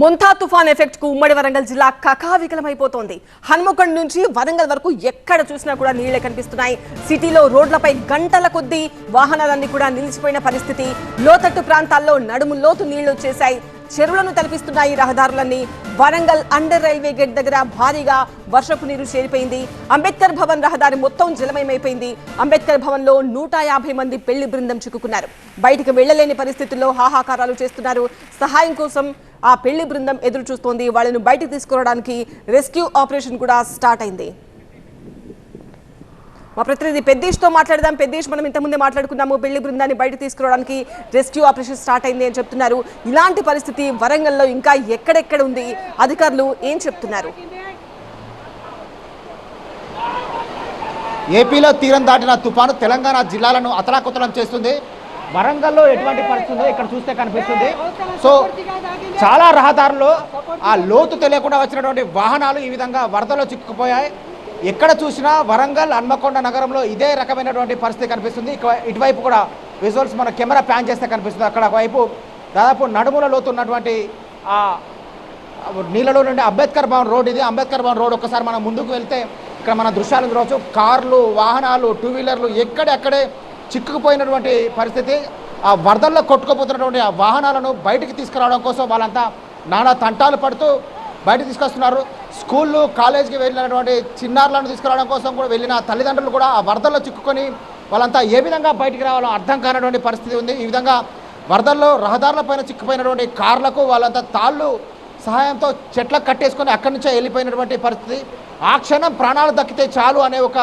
ముంతా తుఫాన్ ఎఫెక్ట్కు ఉమ్మడి వరంగల్ జిల్లా కకావికలమైపోతోంది. హన్మకొండ నుంచి వరంగల్ వరకు ఎక్కడ చూసినా కూడా నీళ్ళే కనిపిస్తున్నాయి. సిటీలో రోడ్లపై గంటల కొద్దీ వాహనాలన్నీ కూడా నిలిచిపోయిన పరిస్థితి. లోతట్టు ప్రాంతాల్లో నడుము లోతు నీళ్ళు వచ్చేశాయి. చెరువులను తలపిస్తున్నాయి రహదారులన్నీ. వరంగల్ అండర్ రైల్వే గేట్ దగ్గర భారీగా వర్షపు నీరు చేరిపోయింది. అంబేద్కర్ భవన్ రహదారి మొత్తం జలమయమైపోయింది. అంబేద్కర్ భవన్లో నూట యాభై మంది పెళ్ళి బృందం చిక్కుకున్నారు. బయటికి వెళ్ళలేని పరిస్థితుల్లో హాహాకారాలు చేస్తున్నారు. సహాయం కోసం ఆ పెళ్ళి బృందం ఎదురు చూస్తోంది వాళ్ళను బయటకు తీసుకురావడానికి రెస్క్యూ ఆపరేషన్ కూడా స్టార్ట్ అయింది. మా ప్రతినిధి పెద్దేష్తో మాట్లాడదాం. పెద్దేష్ మనం ఇంతకుముందే మాట్లాడుకున్నాము పెళ్ళి బృందాన్ని బయట తీసుకురావడానికి రెస్క్యూ ఆపరేషన్ స్టార్ట్ అయింది అని చెప్తున్నారు. ఇలాంటి పరిస్థితి వరంగల్లో ఇంకా ఎక్కడెక్కడ ఉంది? అధికారులు ఏం చెప్తున్నారు? ఏపీలో తీరం దాటిన తుఫాను తెలంగాణ జిల్లాలను అతలాకుతలం చేస్తుంది. వరంగల్లో ఎటువంటి పరిస్థితి ఇక్కడ చూస్తే కనిపిస్తుంది. సో చాలా రహదారుల్లో ఆ లోతు తెలియకుండా వచ్చినటువంటి వాహనాలు ఈ విధంగా వరదలో చిక్కుకుపోయాయి. ఎక్కడ చూసినా వరంగల్ హన్మకొండ నగరంలో ఇదే రకమైనటువంటి పరిస్థితి కనిపిస్తుంది. ఇటువైపు కూడా విజువల్స్ మన కెమెరా ప్యాన్ చేస్తే కనిపిస్తుంది. అక్కడ వైపు దాదాపు నడుముల లోతున్నటువంటి ఆ నీళ్ళలో నుండి అంబేద్కర్ భవన్ రోడ్ ఇది. అంబేద్కర్ భవన్ రోడ్ ఒకసారి మనం ముందుకు వెళ్తే ఇక్కడ మన దృశ్యాలు చూడవచ్చు. కార్లు వాహనాలు టూ వీలర్లు ఎక్కడెక్కడే చిక్కుకుపోయినటువంటి పరిస్థితి. ఆ వరదల్లో కొట్టుకుపోతున్నటువంటి ఆ వాహనాలను బయటికి తీసుకురావడం కోసం వాళ్ళంతా నానా తంటాలు పడుతూ బయట తీసుకొస్తున్నారు. స్కూళ్ళు కాలేజీకి వెళ్ళినటువంటి చిన్నారులను తీసుకురావడం కోసం కూడా వెళ్ళిన తల్లిదండ్రులు కూడా ఆ వరదల్లో చిక్కుకొని వాళ్ళంతా ఏ విధంగా బయటికి రావాలో అర్థం కానటువంటి పరిస్థితి ఉంది. ఈ విధంగా వరదల్లో రహదారులపైన చిక్కుపోయినటువంటి కార్లకు వాళ్ళంతా తాళ్ళు సహాయంతో చెట్లకు కట్టేసుకొని అక్కడి నుంచే వెళ్ళిపోయినటువంటి పరిస్థితి. ఆ క్షణం ప్రాణాలు దక్కితే చాలు అనే ఒక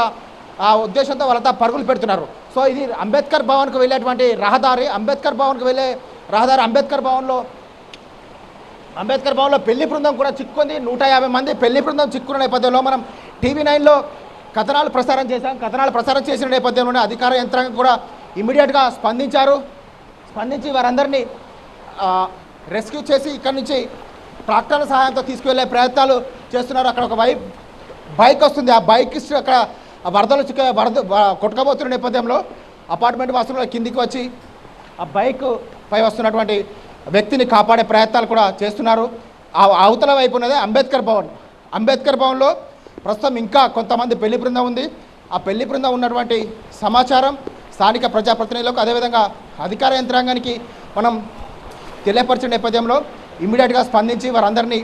ఆ ఉద్దేశంతో వాళ్ళంతా పరుగులు పెడుతున్నారు. సో ఇది అంబేద్కర్ భవన్కు వెళ్ళేటువంటి రహదారి అంబేద్కర్ భవన్కు వెళ్ళే రహదారి అంబేద్కర్ భవన్లో అంబేద్కర్ భవన్లో పెళ్ళి బృందం కూడా చిక్కుంది. నూట యాభై మంది పెళ్ళి బృందం చిక్కున్న నేపథ్యంలో మనం టీవీ నైన్లో కథనాలు ప్రసారం చేశాం. కథనాలు ప్రసారం చేసిన నేపథ్యంలోనే అధికార యంత్రాంగం కూడా ఇమీడియట్గా స్పందించారు. స్పందించి వారందరినీ రెస్క్యూ చేసి ఇక్కడి నుంచి ట్రాక్టర్ల సహాయంతో తీసుకువెళ్ళే ప్రయత్నాలు చేస్తున్నారు. అక్కడ ఒక బైక్ బైక్ వస్తుంది. ఆ బైక్ అక్కడ వరదలు చిక్క వరద కొట్టుకబోతున్న కొట్టుకోబోతున్న నేపథ్యంలో అపార్ట్మెంట్ వాసులు కిందికి వచ్చి ఆ బైక్ పై వస్తున్నటువంటి వ్యక్తిని కాపాడే ప్రయత్నాలు కూడా చేస్తున్నారు. ఆ అవతల వైపు ఉన్నదే అంబేద్కర్ భవన్. అంబేద్కర్ భవన్లో ప్రస్తుతం ఇంకా కొంతమంది పెళ్ళి బృందం ఉంది. ఆ పెళ్ళి బృందం ఉన్నటువంటి సమాచారం స్థానిక ప్రజాప్రతినిధులకు అదేవిధంగా అధికార యంత్రాంగానికి మనం తెలియపరిచిన నేపథ్యంలో ఇమ్మీడియట్గా స్పందించి వారందరినీ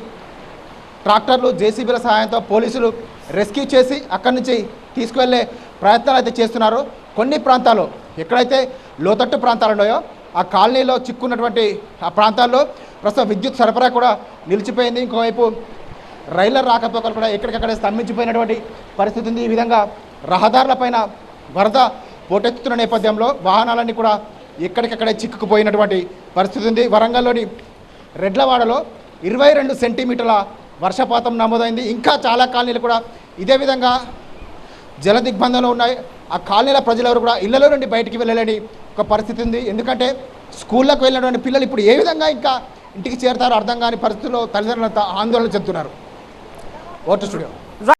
ట్రాక్టర్లు జేసీబీల సహాయంతో పోలీసులు రెస్క్యూ చేసి అక్కడి నుంచి తీసుకువెళ్ళే ప్రయత్నాలు అయితే చేస్తున్నారు. కొన్ని ప్రాంతాలు ఎక్కడైతే లోతట్టు ప్రాంతాలు ఉన్నాయో ఆ కాలనీలో చిక్కున్నటువంటి ఆ ప్రాంతాల్లో ప్రస్తుతం విద్యుత్ సరఫరా కూడా నిలిచిపోయింది. ఇంకోవైపు రైళ్ళ రాకపోకలు కూడా ఎక్కడికక్కడే స్తంభించిపోయినటువంటి పరిస్థితి ఉంది. ఈ విధంగా రహదారులపైన వరద పోటెత్తుతున్న నేపథ్యంలో వాహనాలన్నీ కూడా ఎక్కడికక్కడే చిక్కుకుపోయినటువంటి పరిస్థితి ఉంది. వరంగల్లోని రెడ్లవాడలో ఇరవై రెండు సెంటీమీటర్ల వర్షపాతం నమోదైంది. ఇంకా చాలా కాలనీలు కూడా ఇదే విధంగా జల దిగ్బంధంలో ఉన్నాయి. ఆ కాలనీల ప్రజలెవరు కూడా ఇళ్ళలో నుండి బయటికి వెళ్ళలేని ఒక పరిస్థితి ఉంది. ఎందుకంటే స్కూళ్ళకు వెళ్ళినటువంటి పిల్లలు ఇప్పుడు ఏ విధంగా ఇంకా ఇంటికి చేరతారో అర్థం కాని పరిస్థితుల్లో తల్లిదండ్రులంతా ఆందోళన చెందుతున్నారు. Voter studio.